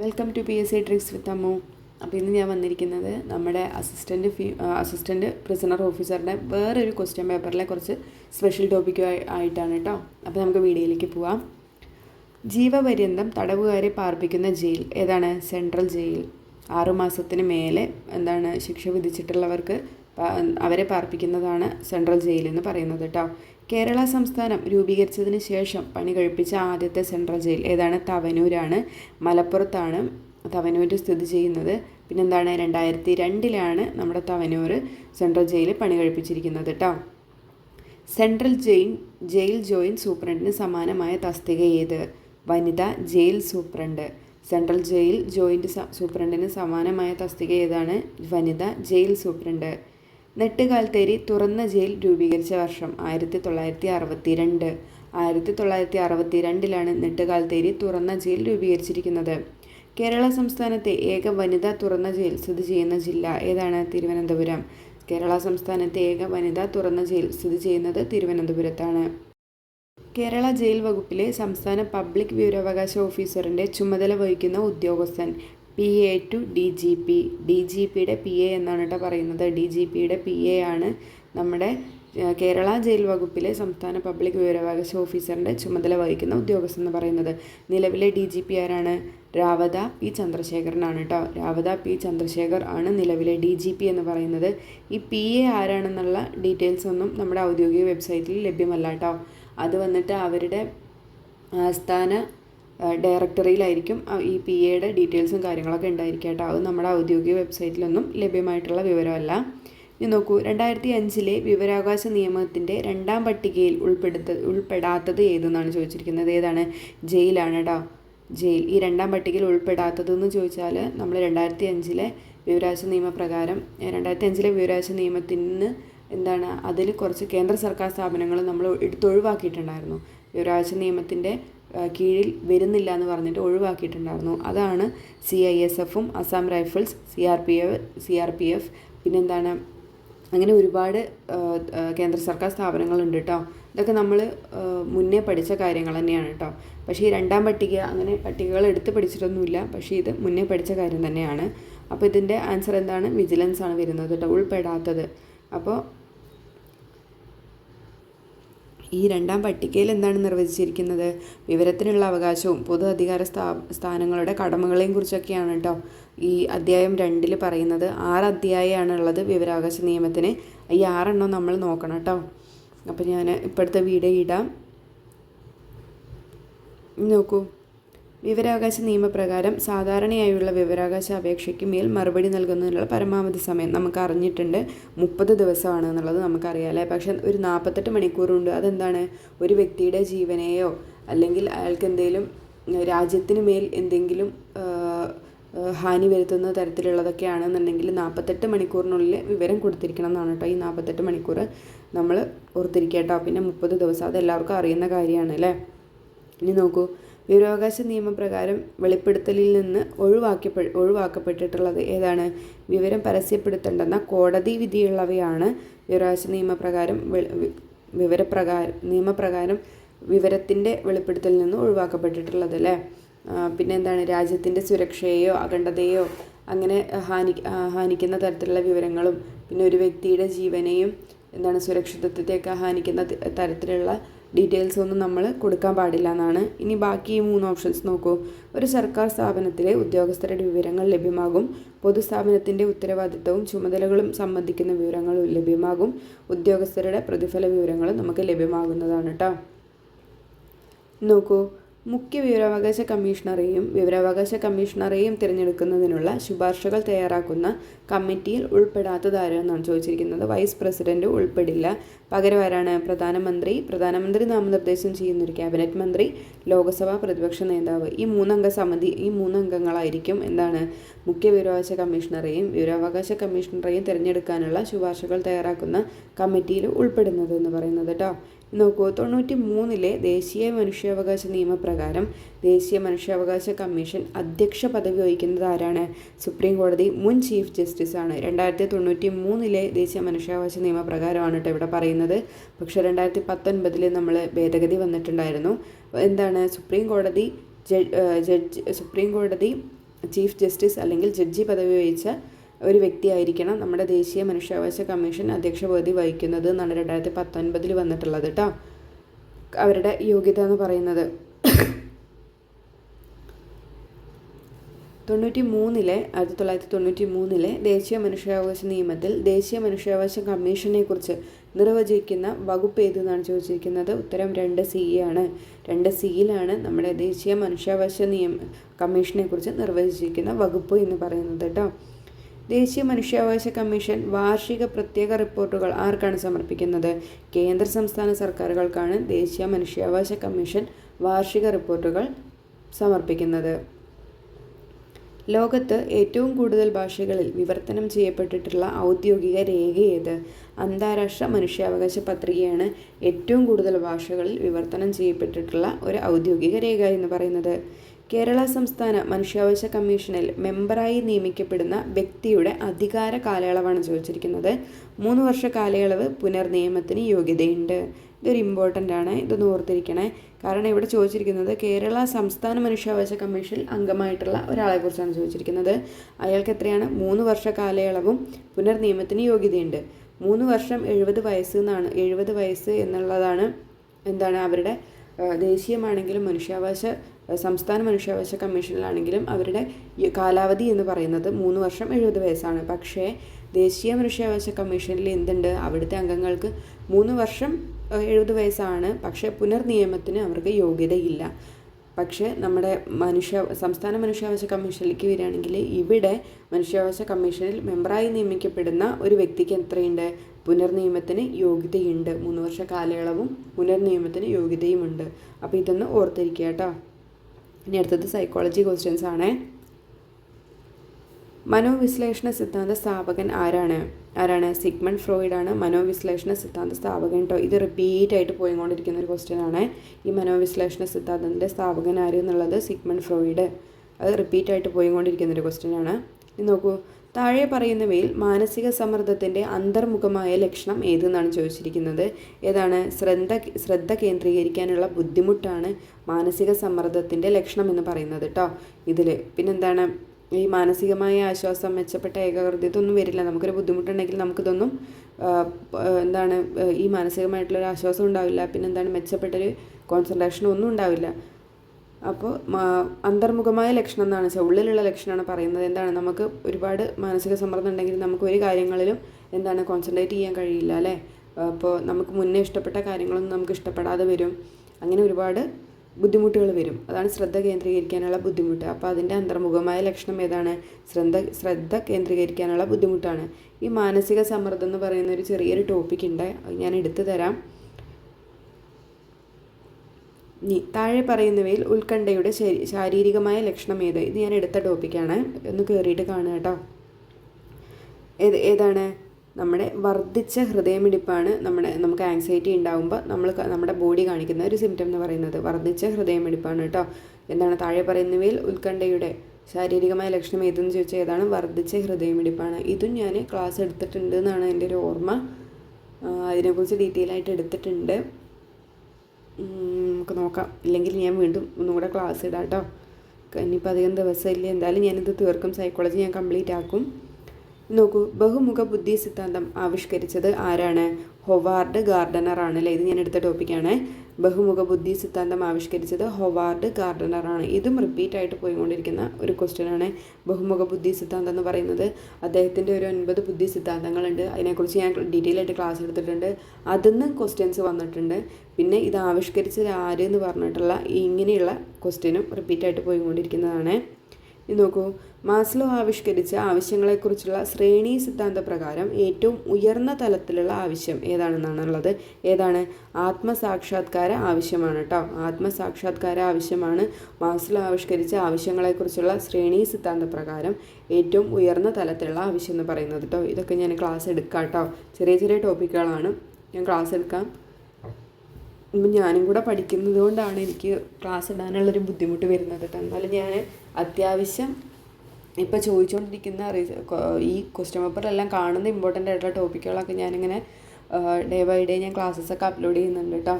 Welcome to P S C tricks with Ammu അപ്പോൾ ഇന്ന് ഞാൻ വന്നിരിക്കുന്നത് നമ്മുടെ അസിസ്റ്റന്റ് ഫീ അസിസ്റ്റന്റ് പ്രിസണർ ഓഫീസറുടെ വേറൊരു ക്വസ്റ്റ്യൻ പേപ്പറിലെ കുറച്ച് സ്പെഷ്യൽ ടോപ്പിക്കും ആയിട്ടാണ് കേട്ടോ അപ്പോൾ നമുക്ക് വീഡിയോയിലേക്ക് പോവാം. ജീവപര്യന്തം തടവുകാരെ പാർപ്പിക്കുന്ന ജയിൽ ഏതാണ്? സെൻട്രൽ ജയിൽ ആറുമാസത്തിന് മേലെ എന്താണ് ശിക്ഷ വിധിച്ചിട്ടുള്ളവർക്ക് അവരെ പാർപ്പിക്കുന്നതാണ് സെൻട്രൽ ജയിൽ എന്ന് പറയുന്നത് കേട്ടോ കേരള സംസ്ഥാനം രൂപീകരിച്ചതിന് ശേഷം പണി കഴിപ്പിച്ച ആദ്യത്തെ സെൻട്രൽ ജയിൽ ഏതാണ്? തവനൂരാണ്. മലപ്പുറത്താണ് തവനൂർ സ്ഥിതി ചെയ്യുന്നത്. പിന്നെന്താണ്? രണ്ടായിരത്തി രണ്ടിലാണ് നമ്മുടെ തവനൂർ സെൻട്രൽ ജയിൽ പണി കഴിപ്പിച്ചിരിക്കുന്നത് കേട്ടോ സെൻട്രൽ ജയിൽ ജയിൽ ജോയിന്റ് സൂപ്രണ്ടിന് സമാനമായ തസ്തിക ഏത്? വനിത jail superintendent. Central jail joint സൂപ്രണ്ടിന് സമാനമായ തസ്തിക ഏതാണ്? വനിത ജയിൽ സൂപ്രണ്ട്. നെട്ടുകാൽത്തേരി തുറന്ന ജയിൽ രൂപീകരിച്ച വർഷം ആയിരത്തി തൊള്ളായിരത്തി അറുപത്തി രണ്ട് ആയിരത്തി തൊള്ളായിരത്തി അറുപത്തി രണ്ടിലാണ് നെട്ടുകാൽത്തേരി തുറന്ന ജയിൽ രൂപീകരിച്ചിരിക്കുന്നത്. കേരള സംസ്ഥാനത്തെ ഏക വനിതാ തുറന്ന ജയിൽ സ്ഥിതി ചെയ്യുന്ന ജില്ല ഏതാണ്? തിരുവനന്തപുരം. കേരള സംസ്ഥാനത്തെ ഏക വനിതാ തുറന്ന ജയിൽ സ്ഥിതി ചെയ്യുന്നത് തിരുവനന്തപുരത്താണ്. കേരള ജയിൽ വകുപ്പിലെ സംസ്ഥാന പബ്ലിക് വിവരാവകാശ ഓഫീസറിന്റെ ചുമതല വഹിക്കുന്ന ഉദ്യോഗസ്ഥൻ P A to D G P D G പിയുടെ പി എ എന്നാണ് കേട്ടോ പറയുന്നത്. ഡി ജി പിയുടെ പി എ ആണ് നമ്മുടെ കേരള ജയിൽ വകുപ്പിലെ സംസ്ഥാന പബ്ലിക് വിവരാവകാശ ഓഫീസറിന്റെ ചുമതല വഹിക്കുന്ന ഉദ്യോഗസ്ഥൻ എന്ന് പറയുന്നത്. നിലവിലെ ഡി ജി പി ആരാണ്? രാവത പി ചന്ദ്രശേഖരനാണ് കേട്ടോ രാവത പി ചന്ദ്രശേഖർ ആണ് നിലവിലെ ഡി ജി പി എന്ന് പറയുന്നത്. ഈ പി എ ആരാണെന്നുള്ള ഡീറ്റെയിൽസ് ഒന്നും നമ്മുടെ ഔദ്യോഗിക വെബ്സൈറ്റിൽ ലഭ്യമല്ല കേട്ടോ അത് വന്നിട്ട് അവരുടെ ആസ്ഥാന ഡയറക്ടറിയിലായിരിക്കും ഈ പി എയുടെ ഡീറ്റെയിൽസും കാര്യങ്ങളൊക്കെ ഉണ്ടായിരിക്കുക കേട്ടോ. അത് നമ്മുടെ ഔദ്യോഗിക വെബ്സൈറ്റിലൊന്നും ലഭ്യമായിട്ടുള്ള വിവരമല്ല. ഇനി നോക്കൂ രണ്ടായിരത്തി അഞ്ചിലെ വിവരാവകാശ നിയമത്തിന്റെ രണ്ടാം പട്ടികയിൽ ഉൾപ്പെടുത്ത ഉൾപ്പെടാത്തത് ഏതെന്നാണ് ചോദിച്ചിരിക്കുന്നത്? ഏതാണ്? ജയിലാണ് കേട്ടോ. ജയിൽ. ഈ രണ്ടാം പട്ടികയിൽ ഉൾപ്പെടാത്തതെന്ന് ചോദിച്ചാൽ നമ്മൾ രണ്ടായിരത്തി അഞ്ചിലെ വിവരാവകാശ നിയമപ്രകാരം രണ്ടായിരത്തി അഞ്ചിലെ വിവരാവകാശ നിയമത്തിന് എന്താണ് അതിൽ കുറച്ച് കേന്ദ്ര സർക്കാർ സ്ഥാപനങ്ങൾ നമ്മൾ എടുത്തൊഴിവാക്കിയിട്ടുണ്ടായിരുന്നു. വിവരാവകാശ നിയമത്തിന്റെ കീഴിൽ വരുന്നില്ല എന്ന് പറഞ്ഞിട്ട് ഒഴിവാക്കിയിട്ടുണ്ടായിരുന്നു. അതാണ് സി ഐ എസ് എഫും Assam rifles C R P F C R P F പിന്നെന്താണ്? അങ്ങനെ ഒരുപാട് കേന്ദ്ര സർക്കാർ സ്ഥാപനങ്ങളുണ്ട് കേട്ടോ ഇതൊക്കെ നമ്മൾ മുന്നേ പഠിച്ച കാര്യങ്ങൾ തന്നെയാണ് കേട്ടോ പക്ഷേ ഈ രണ്ടാം പട്ടിക അങ്ങനെ പട്ടികകൾ എടുത്ത് പഠിച്ചിട്ടൊന്നുമില്ല. പക്ഷേ ഇത് മുന്നേ പഠിച്ച കാര്യം തന്നെയാണ്. അപ്പോൾ ഇതിന്റെ ആൻസർ എന്താണ്? വിജിലൻസ് ആണ് വരുന്നത് കേട്ടോ ഉൾപ്പെടാത്തത്. അപ്പോൾ ഈ രണ്ടാം പട്ടികയിൽ എന്താണ് നിർവചിച്ചിരിക്കുന്നത്? വിവരത്തിനുള്ള അവകാശവും പൊതു അധികാര സ്ഥാ സ്ഥാനങ്ങളുടെ കടമകളെയും കുറിച്ചൊക്കെയാണ് കേട്ടോ ഈ അധ്യായം രണ്ടിൽ പറയുന്നത് ആറ് അധ്യായമാണ് ഉള്ളത് വിവരാവകാശ നിയമത്തിന്. ഈ ആറെണ്ണം നമ്മൾ നോക്കണം കേട്ടോ അപ്പോൾ ഞാൻ ഇപ്പോഴത്തെ വീഡിയോ ഇടാം. നോക്കൂ. വിവരാവകാശ നിയമപ്രകാരം സാധാരണയായുള്ള വിവരാവകാശ അപേക്ഷയ്ക്ക് മേൽ മറുപടി നൽകുന്നതിനുള്ള പരമാവധി സമയം നമുക്ക് അറിഞ്ഞിട്ടുണ്ട് മുപ്പത് ദിവസമാണ് എന്നുള്ളത് നമുക്കറിയാമല്ലേ പക്ഷേ ഒരു നാൽപ്പത്തെട്ട് മണിക്കൂറുണ്ട്. അതെന്താണ്? ഒരു വ്യക്തിയുടെ ജീവനെയോ അല്ലെങ്കിൽ അയാൾക്ക് എന്തെങ്കിലും രാജ്യത്തിന് മേൽ എന്തെങ്കിലും ഹാനി വരുത്തുന്ന തരത്തിലുള്ളതൊക്കെയാണെന്നുണ്ടെങ്കിൽ നാൽപ്പത്തെട്ട് മണിക്കൂറിനുള്ളിൽ വിവരം കൊടുത്തിരിക്കണം എന്നാണ് കേട്ടോ. ഈ നാൽപ്പത്തെട്ട് മണിക്കൂർ നമ്മൾ ഓർത്തിരിക്കുക കേട്ടോ. പിന്നെ മുപ്പത് ദിവസം അത് എല്ലാവർക്കും അറിയുന്ന കാര്യമാണ് അല്ലേ? ഇനി നോക്കൂ. വിവരാവകാശ നിയമപ്രകാരം വെളിപ്പെടുത്തലിൽ നിന്ന് ഒഴിവാക്കപ്പെ ഒഴിവാക്കപ്പെട്ടിട്ടുള്ളത് ഏതാണ്? വിവരം പരസ്യപ്പെടുത്തേണ്ടെന്ന കോടതി വിധിയുള്ളവയാണ് വിവരാവകാശ നിയമപ്രകാരം വിവരപ്രകാര നിയമപ്രകാരം വിവരത്തിന്റെ വെളിപ്പെടുത്തലിൽ നിന്ന് ഒഴിവാക്കപ്പെട്ടിട്ടുള്ളത് അല്ലേ? പിന്നെ എന്താണ് രാജ്യത്തിന്റെ സുരക്ഷയെയോ അഖണ്ഡതയോ അങ്ങനെ ഹാനി ഹാനിക്കുന്ന തരത്തിലുള്ള വിവരങ്ങളും പിന്നെ ഒരു വ്യക്തിയുടെ ജീവനെയും എന്താണ് സുരക്ഷിതത്വത്തെയൊക്കെ ഹാനിക്കുന്ന തരത്തിലുള്ള ഡീറ്റെയിൽസ് ഒന്നും നമ്മൾ കൊടുക്കാൻ പാടില്ല എന്നാണ്. ഇനി ബാക്കി ഈ മൂന്ന് ഓപ്ഷൻസ് നോക്കൂ. ഒരു സർക്കാർ സ്ഥാപനത്തിലെ ഉദ്യോഗസ്ഥരുടെ വിവരങ്ങൾ ലഭ്യമാകും. പൊതുസ്ഥാപനത്തിന്റെ ഉത്തരവാദിത്തവും ചുമതലകളും സംബന്ധിക്കുന്ന വിവരങ്ങളും ലഭ്യമാകും. ഉദ്യോഗസ്ഥരുടെ പ്രതിഫല വിവരങ്ങളും നമുക്ക് ലഭ്യമാകുന്നതാണ് കേട്ടോ നോക്കൂ. മുഖ്യ വിവരാവകാശ കമ്മീഷണറെയും വിവരാവകാശ കമ്മീഷണറെയും തിരഞ്ഞെടുക്കുന്നതിനുള്ള ശുപാർശകൾ തയ്യാറാക്കുന്ന കമ്മിറ്റിയിൽ ഉൾപ്പെടാത്തത് ആരെന്നാണ് ചോദിച്ചിരിക്കുന്നത്. വൈസ് പ്രസിഡന്റ് ഉൾപ്പെടില്ല. പകരം പ്രധാനമന്ത്രി? പ്രധാനമന്ത്രി നാമനിർദ്ദേശം ചെയ്യുന്ന ഒരു ക്യാബിനറ്റ് മന്ത്രി ലോക്സഭാ പ്രതിപക്ഷ നേതാവ്. ഈ മൂന്നംഗ സമിതി ഈ മൂന്നംഗങ്ങളായിരിക്കും എന്താണ് മുഖ്യ വിവരാവകാശ കമ്മീഷണറെയും വിവരാവകാശ കമ്മീഷണറെയും തിരഞ്ഞെടുക്കാനുള്ള ശുപാർശകൾ തയ്യാറാക്കുന്ന കമ്മിറ്റിയിൽ ഉൾപ്പെടുന്നത് എന്ന് പറയുന്നത് കേട്ടോ. നോക്കൂ തൊണ്ണൂറ്റി മൂന്നിലെ ദേശീയ മനുഷ്യാവകാശ നിയമപ്രകാരം ദേശീയ മനുഷ്യാവകാശ കമ്മീഷൻ അധ്യക്ഷ പദവി വഹിക്കുന്നത് ആരാണ്? സുപ്രീം കോടതി മുൻ ചീഫ് ജസ്റ്റിസ് ആണ്. രണ്ടായിരത്തി തൊണ്ണൂറ്റി മൂന്നിലെ ദേശീയ മനുഷ്യാവകാശ നിയമപ്രകാരമാണ് കേട്ടോ ഇവിടെ പറയുന്നത്. പക്ഷേ രണ്ടായിരത്തി പത്തൊൻപതിൽ നമ്മൾ ഭേദഗതി വന്നിട്ടുണ്ടായിരുന്നു. എന്താണ്? സുപ്രീം കോടതി ജഡ്ജ് സുപ്രീം കോടതി ചീഫ് ജസ്റ്റിസ് അല്ലെങ്കിൽ ജഡ്ജി പദവി വഹിച്ച ഒരു വ്യക്തിയായിരിക്കണം നമ്മുടെ ദേശീയ മനുഷ്യാവകാശ കമ്മീഷൻ അധ്യക്ഷ പദവി വഹിക്കുന്നത് എന്നാണ് രണ്ടായിരത്തി പത്തൊൻപതിൽ വന്നിട്ടുള്ളത് കേട്ടോ അവരുടെ യോഗ്യത എന്ന് പറയുന്നത് തൊണ്ണൂറ്റി മൂന്നിലെ ആയിരത്തി തൊള്ളായിരത്തി തൊണ്ണൂറ്റി മൂന്നിലെ ദേശീയ മനുഷ്യാവകാശ നിയമത്തിൽ ദേശീയ മനുഷ്യാവകാശ കമ്മീഷനെക്കുറിച്ച് നിർവചിക്കുന്ന വകുപ്പ് ഏതെന്നാണ് ചോദിച്ചിരിക്കുന്നത്? ഉത്തരം രണ്ട് സി ആണ്. രണ്ട് സിയിലാണ് നമ്മുടെ ദേശീയ മനുഷ്യാവകാശ നിയമ കമ്മീഷനെ കുറിച്ച് നിർവചിച്ചിരിക്കുന്ന വകുപ്പ് എന്ന് പറയുന്നത് കേട്ടോ ദേശീയ മനുഷ്യാവകാശ കമ്മീഷൻ വാർഷിക പ്രത്യേക റിപ്പോർട്ടുകൾ ആർക്കാണ് സമർപ്പിക്കുന്നത്? കേന്ദ്ര സംസ്ഥാന സർക്കാരുകൾക്കാണ് ദേശീയ മനുഷ്യാവകാശ കമ്മീഷൻ വാർഷിക റിപ്പോർട്ടുകൾ സമർപ്പിക്കുന്നത്. ലോകത്ത് ഏറ്റവും കൂടുതൽ ഭാഷകളിൽ വിവർത്തനം ചെയ്യപ്പെട്ടിട്ടുള്ള ഔദ്യോഗിക രേഖ ഏത്? അന്താരാഷ്ട്ര മനുഷ്യാവകാശ പത്രികയാണ് ഏറ്റവും കൂടുതൽ ഭാഷകളിൽ വിവർത്തനം ചെയ്യപ്പെട്ടിട്ടുള്ള ഒരു ഔദ്യോഗിക രേഖ എന്ന് പറയുന്നത്. കേരള സംസ്ഥാന മനുഷ്യാവകാശ കമ്മീഷനിൽ മെമ്പറായി നിയമിക്കപ്പെടുന്ന വ്യക്തിയുടെ അധികാര കാലയളവാണ് ചോദിച്ചിരിക്കുന്നത്. മൂന്ന് വർഷ കാലയളവ് പുനർനിയമത്തിന് യോഗ്യതയുണ്ട്. ഇതൊരു ഇമ്പോർട്ടന്റ് ആണ്. ഇതൊന്ന് ഓർത്തിരിക്കണേ. കാരണം ഇവിടെ ചോദിച്ചിരിക്കുന്നത് കേരള സംസ്ഥാന മനുഷ്യാവകാശ കമ്മീഷൻ അംഗമായിട്ടുള്ള ഒരാളെക്കുറിച്ചാണ് ചോദിച്ചിരിക്കുന്നത്. അയാൾക്ക് എത്രയാണ്? മൂന്ന് വർഷ കാലയളവും പുനർനിയമത്തിന് യോഗ്യതയുണ്ട്. മൂന്ന് വർഷം എഴുപത് വയസ്സ് എന്നാണ്. എഴുപത് വയസ്സ് എന്നുള്ളതാണ് എന്താണ് അവരുടെ ദേശീയമാണെങ്കിലും മനുഷ്യാവകാശ സംസ്ഥാന മനുഷ്യാവകാശ കമ്മീഷനിലാണെങ്കിലും അവരുടെ കാലാവധി എന്ന് പറയുന്നത് മൂന്ന് വർഷം എഴുപത് വയസ്സാണ്. പക്ഷേ ദേശീയ മനുഷ്യാവകാശ കമ്മീഷനിൽ എന്തുണ്ട്? അവിടുത്തെ അംഗങ്ങൾക്ക് മൂന്ന് വർഷം എഴുപത് വയസ്സാണ്. പക്ഷേ പുനർനിയമത്തിന് അവർക്ക് യോഗ്യതയില്ല. പക്ഷേ നമ്മുടെ മനുഷ്യ സംസ്ഥാന മനുഷ്യാവകാശ കമ്മീഷനിലേക്ക് വരികയാണെങ്കിൽ ഇവിടെ മനുഷ്യാവകാശ കമ്മീഷനിൽ മെമ്പറായി നിയമിക്കപ്പെടുന്ന ഒരു വ്യക്തിക്ക് എത്രയുണ്ട്? പുനർനിയമത്തിന് യോഗ്യതയുണ്ട്. മൂന്ന് വർഷ കാലയളവും പുനർനിയമത്തിന് യോഗ്യതയുമുണ്ട്. അപ്പോൾ ഇതൊന്ന് ഓർത്തിരിക്കുക കേട്ടോ. ഇനി അടുത്തത് സൈക്കോളജി ക്വസ്റ്റ്യൻസ് ആണ്. മനോവിശ്ലേഷണ സിദ്ധാന്ത സ്ഥാപകൻ ആരാണ്? ആരാണ്? സിഗ്മൺ ഫ്രോയിഡ് ആണ്. മനോവിശ്ലേഷണ സിദ്ധാന്ത സ്ഥാപകൻ കേട്ടോ ഇത് റിപ്പീറ്റ് ആയിട്ട് പോയിക്കൊണ്ടിരിക്കുന്ന ഒരു ക്വസ്റ്റ്യൻ ആണ്. ഈ മനോവിശ്ലേഷണ സിദ്ധാന്തത്തിന്റെ സ്ഥാപകൻ ആര് എന്നുള്ളത്? Sigmund Freud. അത് റിപ്പീറ്റ് ആയിട്ട് പോയിക്കൊണ്ടിരിക്കുന്ന ഒരു ക്വസ്റ്റ്യൻ ആണ്. ഇനി നോക്കൂ. താഴെ പറയുന്നവയിൽ മാനസിക സമ്മർദ്ദത്തിന്റെ അന്തർമുഖമായ ലക്ഷണം ഏതെന്നാണ് ചോദിച്ചിരിക്കുന്നത്? ഏതാണ്? ശ്രദ്ധ ശ്രദ്ധ കേന്ദ്രീകരിക്കാനുള്ള ബുദ്ധിമുട്ടാണ് മാനസിക സമ്മർദ്ദത്തിന്റെ ലക്ഷണം എന്ന് പറയുന്നത് കേട്ടോ ഇതിൽ പിന്നെന്താണ്? ഈ മാനസികമായ ആശ്വാസം മെച്ചപ്പെട്ട ഏകാഗ്രതയൊന്നും വരില്ല. നമുക്കൊരു ബുദ്ധിമുട്ടുണ്ടെങ്കിൽ നമുക്കിതൊന്നും എന്താണ് ഈ മാനസികമായിട്ടുള്ളൊരു ആശ്വാസം ഉണ്ടാവില്ല. പിന്നെന്താണ്? മെച്ചപ്പെട്ടൊരു കോൺസെൻട്രേഷൻ ഒന്നും ഉണ്ടാവില്ല. അപ്പോൾ അന്തർമുഖമായ ലക്ഷണം എന്നാണ് വെച്ചാൽ ഉള്ളിലുള്ള ലക്ഷണമാണ് പറയുന്നത്. എന്താണ്? നമുക്ക് ഒരുപാട് മാനസിക സമ്മർദ്ദം ഉണ്ടെങ്കിൽ നമുക്ക് ഒരു കാര്യങ്ങളിലും എന്താണ് കോൺസെൻട്രേറ്റ് ചെയ്യാൻ കഴിയില്ല അല്ലേ? അപ്പോൾ നമുക്ക് മുന്നേ ഇഷ്ടപ്പെട്ട കാര്യങ്ങളൊന്നും നമുക്ക് ഇഷ്ടപ്പെടാതെ വരും. അങ്ങനെ ഒരുപാട് ബുദ്ധിമുട്ടുകൾ വരും. അതാണ് ശ്രദ്ധ കേന്ദ്രീകരിക്കാനുള്ള ബുദ്ധിമുട്ട്. അപ്പോൾ അതിന്റെ അന്തർമുഖമായ ലക്ഷണം ഏതാണ്? ശ്രദ്ധ ശ്രദ്ധ കേന്ദ്രീകരിക്കാനുള്ള ബുദ്ധിമുട്ടാണ്. ഈ മാനസിക സമ്മർദ്ദം എന്ന് പറയുന്ന ഒരു ചെറിയൊരു ടോപ്പിക് ഉണ്ട്. ഞാൻ എടുത്തു തരാം. ഇനി താഴെ പറയുന്നവയിൽ ഉത്കണ്ഠയുടെ ശാരീരികമായ ലക്ഷണം ഏത്? ഇത് ഞാൻ എടുത്ത ടോപ്പിക്കാണ് ഒന്ന് കയറിയിട്ട് കാണുക കേട്ടോ. ഏത് ഏതാണ്? നമ്മുടെ വർദ്ധിച്ച ഹൃദയമിടിപ്പാണ് നമ്മുടെ നമുക്ക് ആങ്സൈറ്റി ഉണ്ടാകുമ്പോൾ നമ്മൾ നമ്മുടെ ബോഡി കാണിക്കുന്ന ഒരു സിംറ്റം എന്ന് പറയുന്നത് വർദ്ധിച്ച ഹൃദയമിടിപ്പാണ് കേട്ടോ. എന്താണ്? താഴെ പറയുന്നവയിൽ ഉത്കണ്ഠയുടെ ശാരീരികമായ ലക്ഷണം ഏതെന്ന് ചോദിച്ചാൽ ഏതാണ്? വർദ്ധിച്ച ഹൃദയമിടിപ്പാണ്. ഇതും ഞാൻ ക്ലാസ് എടുത്തിട്ടുണ്ട് എന്നാണ് എന്റെ ഒരു ഓർമ്മ. അതിനെക്കുറിച്ച് ഡീറ്റെയിൽ ആയിട്ട് എടുത്തിട്ടുണ്ട്. നമുക്ക് നോക്കാം. ഇല്ലെങ്കിൽ ഞാൻ വീണ്ടും ഒന്നും കൂടെ ക്ലാസ് ഇടാം കേട്ടോ ഇനിയിപ്പോൾ അധികം ദിവസമില്ല. എന്തായാലും ഞാനിത് തീർക്കും. സൈക്കോളജി ഞാൻ കംപ്ലീറ്റ് ആക്കും. നോക്കൂ. ബഹുമുഖ ബുദ്ധി സിദ്ധാന്തം ആവിഷ്കരിച്ചത് ആരാണ്? ഹൊവാർഡ് ഗാർഡനർ ആണ് അല്ലേ? ഇത് ഞാൻ എടുത്ത ടോപ്പിക്കാണ് ബഹുമുഖ ബുദ്ധി സിദ്ധാന്തം ആവിഷ്കരിച്ചത് ഹൊവാർഡ് ഗാർഡനർ ആണ്. ഇതും റിപ്പീറ്റ് ആയിട്ട് പോയിക്കൊണ്ടിരിക്കുന്ന ഒരു ക്വസ്റ്റ്യനാണ് ബഹുമുഖ ബുദ്ധി സിദ്ധാന്തം എന്ന് പറയുന്നത് അദ്ദേഹത്തിന്റെ ഒരു ഒൻപത് ബുദ്ധി സിദ്ധാന്തങ്ങളുണ്ട്. അതിനെക്കുറിച്ച് ഞാൻ ഡീറ്റെയിൽ ആയിട്ട് ക്ലാസ് എടുത്തിട്ടുണ്ട്. അതിൽ നിന്ന് ക്വസ്റ്റ്യൻസ് വന്നിട്ടുണ്ട്. പിന്നെ ഇത് ആവിഷ്കരിച്ചത് ആര് എന്ന് പറഞ്ഞിട്ടുള്ള ഇങ്ങനെയുള്ള ക്വസ്റ്റ്യനും റിപ്പീറ്റ് ആയിട്ട് പോയിക്കൊണ്ടിരിക്കുന്നതാണ്. ഇത് നോക്കൂ. മാസ്ലോ ആവിഷ്കരിച്ച ആവശ്യങ്ങളെക്കുറിച്ചുള്ള ശ്രേണി സിദ്ധാന്ത പ്രകാരം ഏറ്റവും ഉയർന്ന തലത്തിലുള്ള ആവശ്യം ഏതാണെന്നാണുള്ളത്. ഏതാണ്? ആത്മസാക്ഷാത്കാര ആവശ്യമാണ് കേട്ടോ ആത്മസാക്ഷാത്കാര ആവശ്യമാണ് മാസ്ലോ ആവിഷ്കരിച്ച ആവശ്യങ്ങളെക്കുറിച്ചുള്ള ശ്രേണി സിദ്ധാന്ത പ്രകാരം ഏറ്റവും ഉയർന്ന തലത്തിലുള്ള ആവശ്യം എന്ന് പറയുന്നത് കേട്ടോ ഇതൊക്കെ ഞാൻ ക്ലാസ് എടുക്കാം കേട്ടോ ചെറിയ ചെറിയ ടോപ്പിക്കുകളാണ്. ഞാൻ ക്ലാസ് എടുക്കാം. ഞാനും കൂടെ പഠിക്കുന്നത് കൊണ്ടാണ് എനിക്ക് ക്ലാസ് ഇടാനുള്ളൊരു ബുദ്ധിമുട്ട് വരുന്നത് എന്നാലും ഞാൻ അത്യാവശ്യം ഇപ്പോൾ ചോദിച്ചുകൊണ്ടിരിക്കുന്ന ഈ ക്വസ്റ്റ്യൻ പേപ്പറിലെല്ലാം കാണുന്ന ഇമ്പോർട്ടന്റ് ആയിട്ടുള്ള ടോപ്പിക്കുകളൊക്കെ ഞാനിങ്ങനെ ഡേ ബൈ ഡേ ഞാൻ ക്ലാസ്സസൊക്കെ അപ്ലോഡ് ചെയ്യുന്നുണ്ട് കേട്ടോ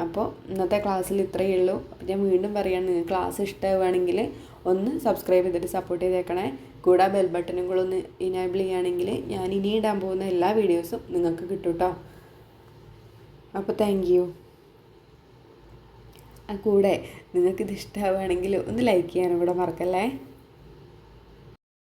അപ്പോൾ ഇന്നത്തെ ക്ലാസ്സിൽ ഇത്രയേ ഉള്ളൂ. ഞാൻ വീണ്ടും പറയുകയാണ് നിങ്ങൾക്ക് ക്ലാസ് ഇഷ്ടമാവുകയാണെങ്കിൽ ഒന്ന് സബ്സ്ക്രൈബ് ചെയ്തിട്ട് സപ്പോർട്ട് ചെയ്തേക്കണേ. കൂടെ ബെൽ ബട്ടനും കൂടെ ഒന്ന് ഇനേബിൾ ചെയ്യുകയാണെങ്കിൽ ഞാൻ ഇനി ഇടാൻ പോകുന്ന എല്ലാ വീഡിയോസും നിങ്ങൾക്ക് കിട്ടും കേട്ടോ അപ്പോൾ താങ്ക് യു കൂടെ. നിങ്ങൾക്കിത് ഇഷ്ടമാവുകയാണെങ്കിൽ ഒന്ന് ലൈക്ക് ചെയ്യാനും കൂടെ മറക്കല്ലേ?